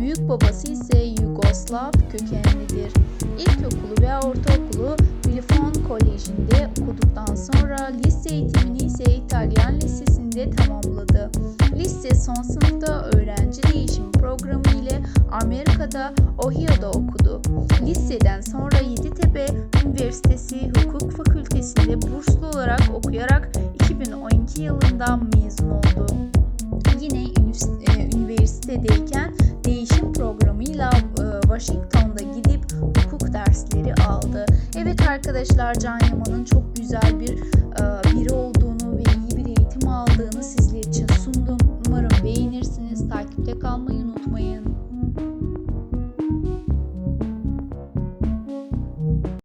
büyük babası ise Yugoslav kökenlidir. İlkokulu ve ortaokulu Bilfon Koleji'nde okuduktan sonra lise eğitimini ise İtalyan Lisesi'nde tamamladı. Lise son sınıfta öğrenci değişim programı ile Amerika'da Ohio'da okudu. Liseden sonra Yeditepe Üniversitesi Hukuk Fakültesi'nde burslu olarak okuyarak 2012 yılında mezun oldu. Yine e, üniversitedeyken değişim programıyla e, Washington'da gidip hukuk dersleri aldı. Evet arkadaşlar Can Yaman'ın çok güzel bir e, biri olduğunu ve iyi bir eğitim aldığını sizler için